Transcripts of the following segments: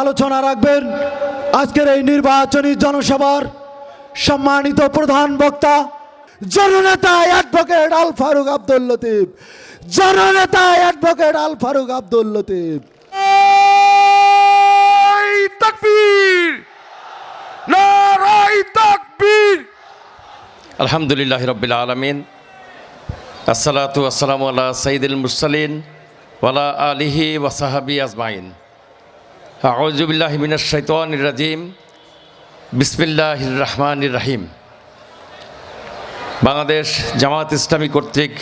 আলোচনা রাখবেন। আজকের এই নির্বাচনী জনসভার সম্মানিত প্রধান বক্তা জননেতা অ্যাডভোকেট আল ফারুক আব্দুল লতিফ। জননেতা অ্যাডভোকেট আল ফারুক আব্দুল লতিফ। আলহামদুলিল্লাহ রবিল আলমিন। আসসালাতু আসসালামু আল্লাহ সঈদুল মুরসালিন ওয়ালা আলিহি ওয়াসাহাবি আজমাইন। আউজুবিল্লাহ মিনাশ শাইতানির রাজিম। বিসমিল্লাহির রহমানির রহিম। বাংলাদেশ জামাত ইসলামী কর্তৃক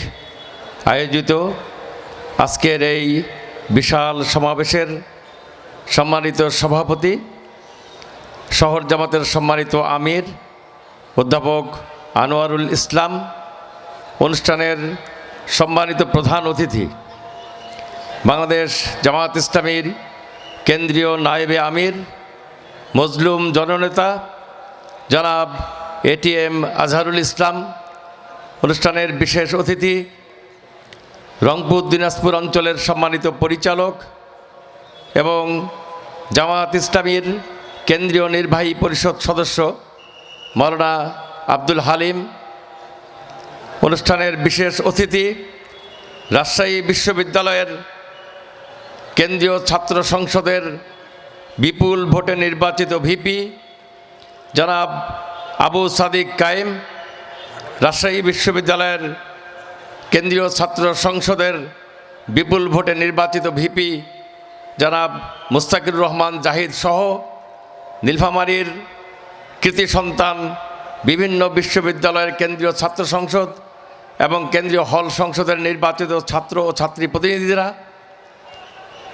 আয়োজিত আজকের এই বিশাল সমাবেশের সম্মানিত সভাপতি, শহর জামাতের সম্মানিত আমির, অধ্যাপক আনোয়ারুল ইসলাম, অনুষ্ঠানের সম্মানিত প্রধান অতিথি, বাংলাদেশ জামাত ইসলামীর কেন্দ্রীয় নায়েবে আমির, মজলুম জননেতা জনাব এটিএম আজহারুল ইসলাম, অনুষ্ঠানের বিশেষ অতিথি রংপুর দিনাজপুর অঞ্চলের সম্মানিত পরিচালক এবং জামাত ইসলামীর কেন্দ্রীয় নির্বাহী পরিষদ সদস্য মৌলানা আব্দুল হালিম, অনুষ্ঠানের বিশেষ অতিথি রাজশাহী বিশ্ববিদ্যালয়ের কেন্দ্রীয় ছাত্র সংসদের বিপুল ভোটে নির্বাচিত ভিপি জনাব আবু সাদিক কায়েম, রাজশাহী বিশ্ববিদ্যালয়ের কেন্দ্রীয় ছাত্র সংসদের বিপুল ভোটে নির্বাচিত ভিপি জনাব মুস্তাকির রহমান জাহিদ সহ নীলফামারীর কৃতি সন্তান বিভিন্ন বিশ্ববিদ্যালয়ের কেন্দ্রীয় ছাত্র সংসদ এবং কেন্দ্রীয় হল সংসদের নির্বাচিত ছাত্র ও ছাত্রী প্রতিনিধিরা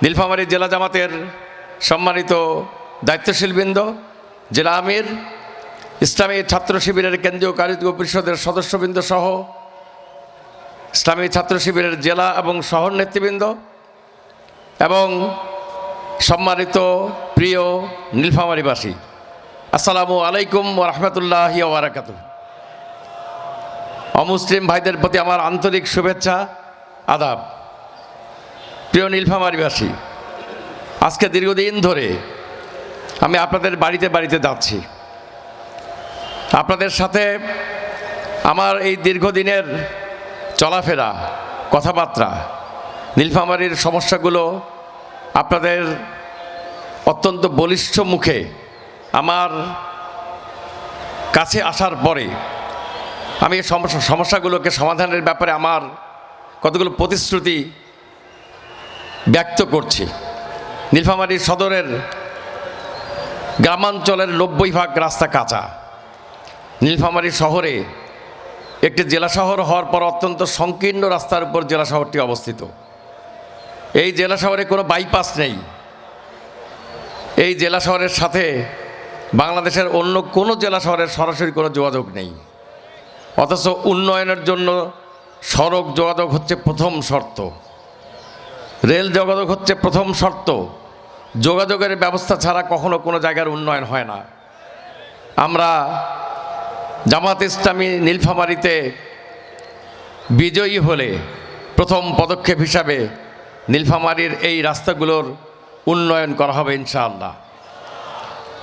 নীলফামারী জেলা জামাতের সম্মানিত দায়িত্বশীলবৃন্দ, জেলা আমির, ইসলামী ছাত্র শিবিরের কেন্দ্রীয় কারিগর পরিষদের সদস্যবৃন্দ সহ ইসলামী ছাত্র শিবিরের জেলা এবং শহর নেতৃবৃন্দ এবং সম্মানিত প্রিয় নীলফামারীবাসী, আসসালামু আলাইকুম রহমতুল্লাহ ওবরাকাত অমুসলিম ভাইদের প্রতি আমার আন্তরিক শুভেচ্ছা, আদাব। প্রিয় নীলফামারিবাসী, আজকে দীর্ঘদিন ধরে আমি আপনাদের বাড়িতে বাড়িতে যাচ্ছি। আপনাদের সাথে আমার এই দীর্ঘদিনের চলাফেরা, কথাবার্তা, নীলফামারীর সমস্যাগুলো আপনাদের অত্যন্ত বলিষ্ঠ মুখে আমার কাছে আসার পরে আমি সমস্যা সমস্যাগুলোকে সমাধানের ব্যাপারে আমার কতগুলো প্রতিশ্রুতি ব্যক্ত করছি। নীলফামারী সদরের গ্রামাঞ্চলের নব্বই ভাগ রাস্তা কাঁচা। নীলফামারী শহরে একটি জেলা শহর হওয়ার পর অত্যন্ত সংকীর্ণ রাস্তার উপর জেলা শহরটি অবস্থিত। এই জেলা শহরে কোনো বাইপাস নেই। এই জেলা শহরের সাথে বাংলাদেশের অন্য কোনো জেলা শহরের সরাসরি কোনো যোগাযোগ নেই। অথচ উন্নয়নের জন্য সড়ক যোগাযোগ হচ্ছে প্রথম শর্ত। রেল যোগাযোগ হচ্ছে প্রথম শর্ত। যোগাযোগের ব্যবস্থা ছাড়া কখনো কোনো জায়গার উন্নয়ন হয় না। আমরা জামাত ইসলামী নীলফামারিতে বিজয়ী হলে প্রথম পদক্ষেপ হিসাবে নীলফামারীর এই রাস্তাগুলোর উন্নয়ন করা হবে ইনশাআল্লাহ।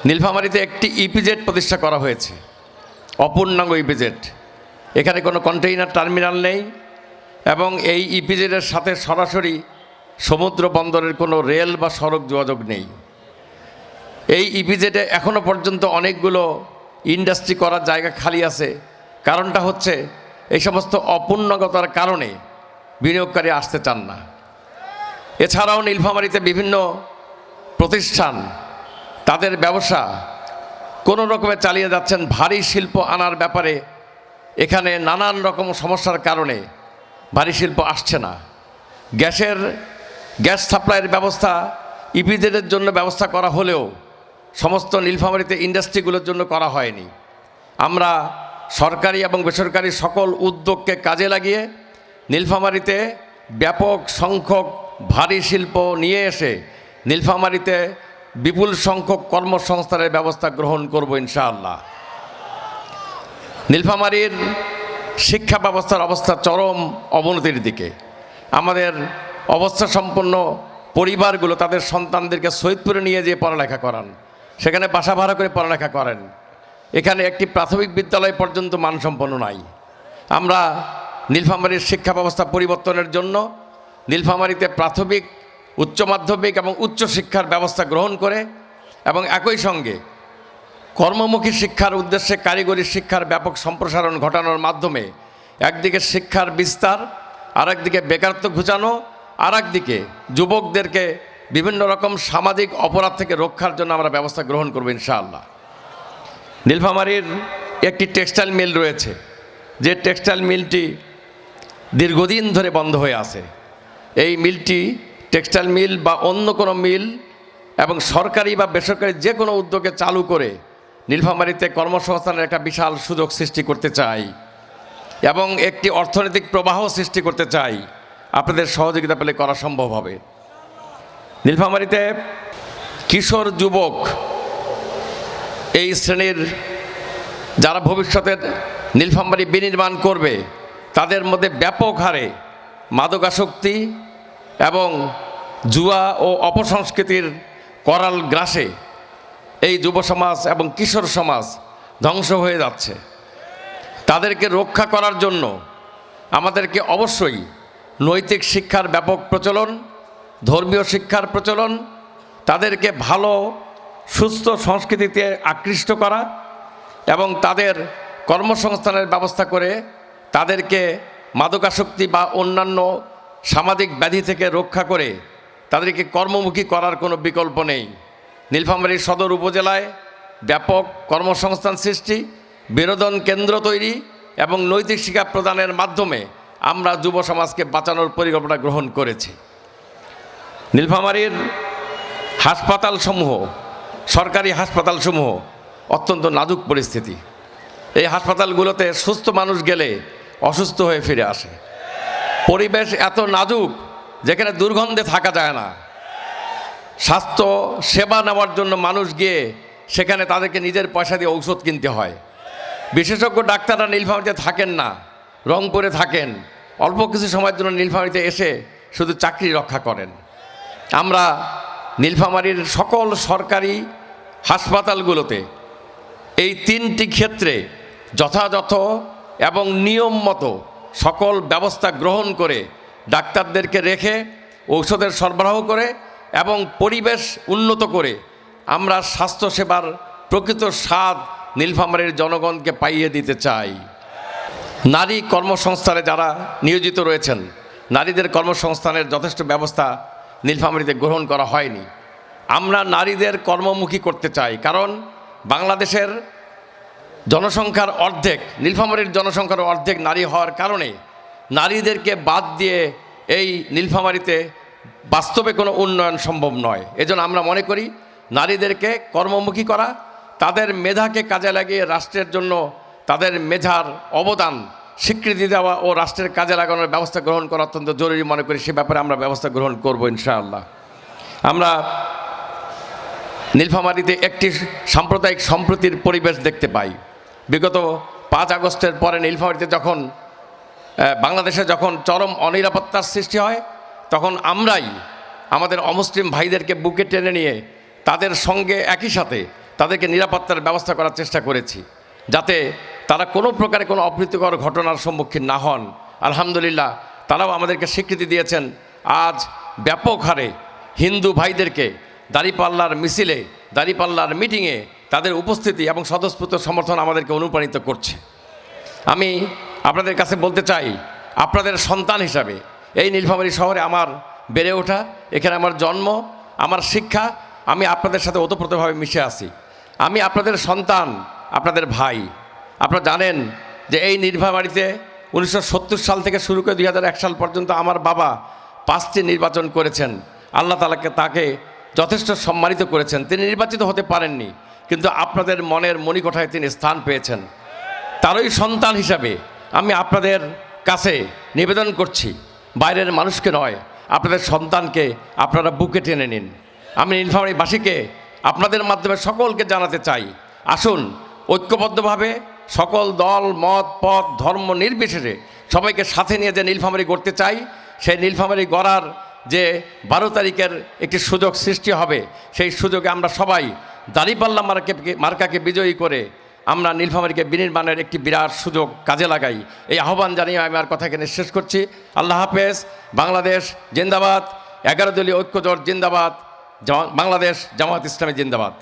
নীলফামারীতে একটি ইপিজেড প্রতিষ্ঠা করা হয়েছে, অপূর্ণাঙ্গ ইপিজেড। এখানে কোনো কন্টেইনার টার্মিনাল নেই এবং এই ইপিজেডের সাথে সরাসরি সমুদ্র বন্দরের কোনো রেল বা সড়ক যোগাযোগ নেই। এই ইপিজেডে এখনও পর্যন্ত অনেকগুলো ইন্ডাস্ট্রি করার জায়গা খালি আছে। কারণটা হচ্ছে, এই সমস্ত অপূর্ণগতার কারণে বিনিয়োগকারী আসতে চান না। এছাড়াও নীলফামারীতে বিভিন্ন প্রতিষ্ঠান, তাদের ব্যবসা কোনো রকমে চালিয়ে যাচ্ছেন, ভারী শিল্প আনার ব্যাপারে এখানে নানান রকম সমস্যার কারণে ভারী শিল্প আসছে না। গ্যাসের গ্যাস সাপ্লাইয়ের ব্যবস্থা, ইপিজেডের জন্য ব্যবস্থা করা হলেও সমস্ত নীলফামারীতে ইন্ডাস্ট্রিগুলোর জন্য করা হয়নি। আমরা সরকারি এবং বেসরকারি সকল উদ্যোগকে কাজে লাগিয়ে নীলফামারীতে ব্যাপক সংখ্যক ভারী শিল্প নিয়ে এসে নীলফামারীতে বিপুল সংখ্যক কর্মসংস্থানের ব্যবস্থা গ্রহণ করব ইনশাআল্লাহ। নীলফামারীর শিক্ষা ব্যবস্থার অবস্থা চরম অবনতির দিকে। আমাদের অবস্থা সম্পন্ন পরিবারগুলো তাদের সন্তানদেরকে সৈয়দপুরে নিয়ে যেয়ে পড়ালেখা করান। সেখানে বাসা ভাড়া করে পড়ালেখা করেন। এখানে একটি প্রাথমিক বিদ্যালয় পর্যন্ত মানসম্পন্ন নাই। আমরা নীলফামারীর শিক্ষা ব্যবস্থা পরিবর্তনের জন্য নীলফামারীতে প্রাথমিক, উচ্চ মাধ্যমিক এবং উচ্চ শিক্ষার ব্যবস্থা গ্রহণ করে এবং একই সঙ্গে কর্মমুখী শিক্ষার উদ্দেশ্যে কারিগরি শিক্ষার ব্যাপক সম্প্রসারণ ঘটানোর মাধ্যমে একদিকে শিক্ষার বিস্তার, আরেকদিকে বেকারত্ব ঘুচানো আর একদিকে যুবকদেরকে বিভিন্ন রকম সামাজিক অপরাধ থেকে রক্ষার জন্য আমরা ব্যবস্থা গ্রহণ করব ইনশাআল্লাহ। নীলফামারীর একটি টেক্সটাইল মিল রয়েছে। যে টেক্সটাইল মিলটি দীর্ঘদিন ধরে বন্ধ হয়ে আছে। এই মিলটি টেক্সটাইল মিল বা অন্য কোনো মিল এবং সরকারি বা বেসরকারি যে কোনো উদ্যোগে চালু করে নীলফামারীতে কর্মসংস্থানের একটা বিশাল সুযোগ সৃষ্টি করতে চাই এবং একটি অর্থনৈতিক প্রবাহ সৃষ্টি করতে চাই। আপনাদের সহযোগিতা পেলে করা সম্ভব হবে। নীলফামারীতে কিশোর যুবক এই শ্রেণির যারা ভবিষ্যতের নীলফামারী বিনির্মাণ করবে, তাদের মধ্যে ব্যাপক হারে মাদকাসক্তি এবং জুয়া ও অপসংস্কৃতির করাল গ্রাসে এই যুব সমাজ এবং কিশোর সমাজ ধ্বংস হয়ে যাচ্ছে। তাদেরকে রক্ষা করার জন্য আমাদেরকে অবশ্যই নৈতিক শিক্ষার ব্যাপক প্রচলন, ধর্মীয় শিক্ষার প্রচলন, তাদেরকে ভালো, সুস্থ সংস্কৃতিতে আকৃষ্ট করা এবং তাদের কর্মসংস্থানের ব্যবস্থা করে তাদেরকে মাদকাসক্তি বা অন্যান্য সামাজিক ব্যাধি থেকে রক্ষা করে তাদেরকে কর্মমুখী করার কোনো বিকল্প নেই। নীলফামারী সদর উপজেলায় ব্যাপক কর্মসংস্থান সৃষ্টি, বিনোদন কেন্দ্র তৈরি এবং নৈতিক শিক্ষা প্রদানের মাধ্যমে আমরা যুব সমাজকে বাঁচানোর পরিকল্পনা গ্রহণ করেছি। নীলফামারীর হাসপাতালসমূহ, সরকারি হাসপাতালসমূহ অত্যন্ত নাজুক পরিস্থিতি। এই হাসপাতালগুলোতে সুস্থ মানুষ গেলে অসুস্থ হয়ে ফিরে আসে। পরিবেশ এত নাজুক, যেখানে দুর্গন্ধে থাকা যায় না। স্বাস্থ্য, সেবা নেওয়ার জন্য মানুষ গিয়ে সেখানে তাদেরকে নিজের পয়সা দিয়ে ঔষধ কিনতে হয়। বিশেষজ্ঞ ডাক্তাররা নীলফামারিতে থাকেন না। রংপুরে থাকেন। অল্প কিছু সময়ের জন্য নীলফামারিতে এসে শুধু চাকরি রক্ষা করেন। আমরা নীলফামারীর সকল সরকারি হাসপাতালগুলোতে এই তিনটি ক্ষেত্রে যথাযথ এবং নিয়ম মতো সকল ব্যবস্থা গ্রহণ করে ডাক্তারদেরকে রেখে ঔষধের সরবরাহ করে এবং পরিবেশ উন্নত করে আমরা স্বাস্থ্যসেবার প্রকৃত স্বাদ নীলফামারীর জনগণকে পাইয়ে দিতে চাই। নারী কর্মসংস্থানে যারা নিয়োজিত রয়েছেন, নারীদের কর্মসংস্থানের যথেষ্ট ব্যবস্থা নীলফামারীতে গ্রহণ করা হয়নি। আমরা নারীদের কর্মমুখী করতে চাই, কারণ বাংলাদেশের জনসংখ্যার অর্ধেক নীলফামারীর জনসংখ্যার অর্ধেক নারী হওয়ার কারণে নারীদেরকে বাদ দিয়ে এই নীলফামারীতে বাস্তবে কোনো উন্নয়ন সম্ভব নয়। এজন্য আমরা মনে করি, নারীদেরকে কর্মমুখী করা, তাদের মেধাকে কাজে লাগিয়ে রাষ্ট্রের জন্য তাদের মেধার অবদান স্বীকৃতি দেওয়া ও রাষ্ট্রের কাজে লাগানোর ব্যবস্থা গ্রহণ করা অত্যন্ত জরুরি মনে করি। সে ব্যাপারে আমরা ব্যবস্থা গ্রহণ করব ইনশাআল্লাহ। আমরা নীলফামারীতে একটি সাম্প্রদায়িক সম্প্রীতির পরিবেশ দেখতে পাই। বিগত পাঁচ আগস্টের পরে নীলফামারীতে যখন বাংলাদেশে যখন চরম অনিরাপত্তার সৃষ্টি হয়, তখন আমরাই আমাদের অমুসলিম ভাইদেরকে বুকে টেনে নিয়ে তাদের সঙ্গে একই সাথে তাদেরকে নিরাপত্তার ব্যবস্থা করার চেষ্টা করেছি। যাতে তারা কোনো প্রকারে কোনো অপ্রীতিকর ঘটনার সম্মুখীন না হন। আলহামদুলিল্লাহ, তারাও আমাদেরকে স্বীকৃতি দিয়েছেন। আজ ব্যাপক হারে হিন্দু ভাইদেরকে দাঁড়িপাল্লার মিছিলে, দাঁড়িপাল্লার মিটিংয়ে তাদের উপস্থিতি এবং স্বতঃস্ফূর্ত সমর্থন আমাদেরকে অনুপ্রাণিত করছে। আমি আপনাদের কাছে বলতে চাই, আপনাদের সন্তান হিসাবে এই নীলফামারী শহরে আমার বেড়ে ওঠা, এখানে আমার জন্ম, আমার শিক্ষা, আমি আপনাদের সাথে ওতপ্রোতভাবে মিশে আছি। আমি আপনাদের সন্তান, আপনাদের ভাই। আপনারা জানেন যে এই নির্বাবাড়িতে উনিশশো সাল থেকে শুরু করে দুই হাজার এক সাল পর্যন্ত আমার বাবা পাঁচটি নির্বাচন করেছেন। আল্লাহ তালাকে তাকে যথেষ্ট সম্মানিত করেছেন। তিনি নির্বাচিত হতে পারেননি, কিন্তু আপনাদের মনের মণিকোঠায় তিনি স্থান পেয়েছেন। তারই সন্তান হিসাবে আমি আপনাদের কাছে নিবেদন করছি, বাইরের মানুষকে নয়, আপনাদের সন্তানকে আপনারা বুকে টেনে নিন। আমি নীলফামারীবাসীকে আপনাদের মাধ্যমে সকলকে জানাতে চাই, আসুন ঐক্যবদ্ধভাবে সকল দল, মত, পথ, ধর্ম নির্বিশেষে সবাইকে সাথে নিয়ে যে নীলফামারি গড়তে চাই, সেই নীলফামারী গড়ার যে বারো তারিখের একটি সুযোগ সৃষ্টি হবে, সেই সুযোগে আমরা সবাই দাঁড়িপাল্লা মার্কে, মার্কাকে বিজয়ী করে আমরা নীলফামারিকে বিনির্মাণের একটি বিরাট সুযোগ কাজে লাগাই। এই আহ্বান জানিয়ে আমি আমার কথা এখানে শেষ করছি। আল্লাহ হাফেজ, বাংলাদেশ জিন্দাবাদ, এগারো দলীয় ঐক্যজোট জিন্দাবাদ বাংলাদেশ জামাত ইসলামী জিন্দাবাদ।